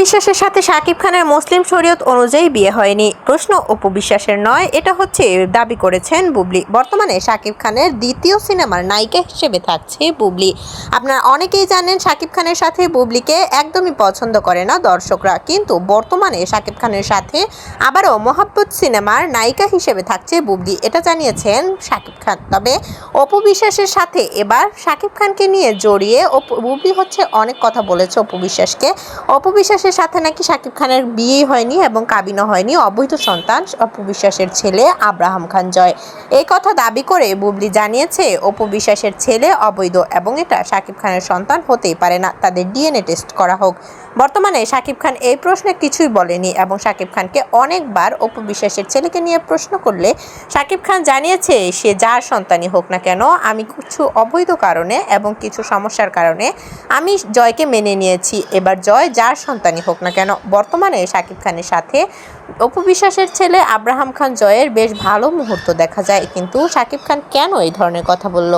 বিশ্বাসের সাথে শাকিব খানের মুসলিম শরীয়ত অনুযায়ী বিয়ে হয়নি। প্রশ্ন অপু বিশ্বাসের নয়, এটা হচ্ছে দাবি করেছেন বুবলি। বর্তমানে শাকিব খানের দ্বিতীয় সিনেমার নায়িকা হিসেবে থাকছে বুবলি। আপনারা অনেকেই জানেন শাকিব খানের সাথে বুবলিকে একদমই পছন্দ করে না দর্শকরা। কিন্তু বর্তমানে শাকিব খানের সাথে আবারও মোহাব্বত সিনেমার নায়িকা হিসেবে থাকছে বুবলি। এটা জানিয়েছেন শাকিব খান। তবে অপু বিশ্বাসের সাথে এবার শাকিব খানকে নিয়ে জড়িয়ে বুবলি হচ্ছে অনেক কথা বলেছে অপু বিশ্বাসকে অপু বিশ্বাসের সাথে নাকি শাকিব খানের বিয়ে হয়নি এবং কাবিনও হয়নি। অবৈধ সন্তান, অপু বিশ্বাসের ছেলে আব্রাহাম খান জয়। এই কথা দাবি করে বুবলি জানিয়েছে, অপু বিশ্বাসের ছেলে অবৈধ এবং এটা শাকিব খানের সন্তান হতেই পারে না। তাদের ডিএনএ টেস্ট করা হোক। বর্তমানে শাকিব খান এই প্রশ্নে কিছুই বলেনি এবং শাকিব খানকে অনেকবার অপু বিশ্বাসের ছেলেকে নিয়ে প্রশ্ন করলে শাকিব খান জানিয়েছে, সে যার সন্তানই হোক না কেন, আমি কিছু অবৈধ কারণে এবং কিছু সমস্যার কারণে আমি জয়কে মেনে নিয়েছি। এবার জয় যার সন্তানই হোক না কেন, বর্তমানে শাকিব খানের সাথে অপু বিশ্বাসের ছেলে আব্রাহাম খান জয়ের বেশ ভালো মুহূর্ত দেখা যায়। কিন্তু শাকিব খান কেন এই ধরনের কথা বলল?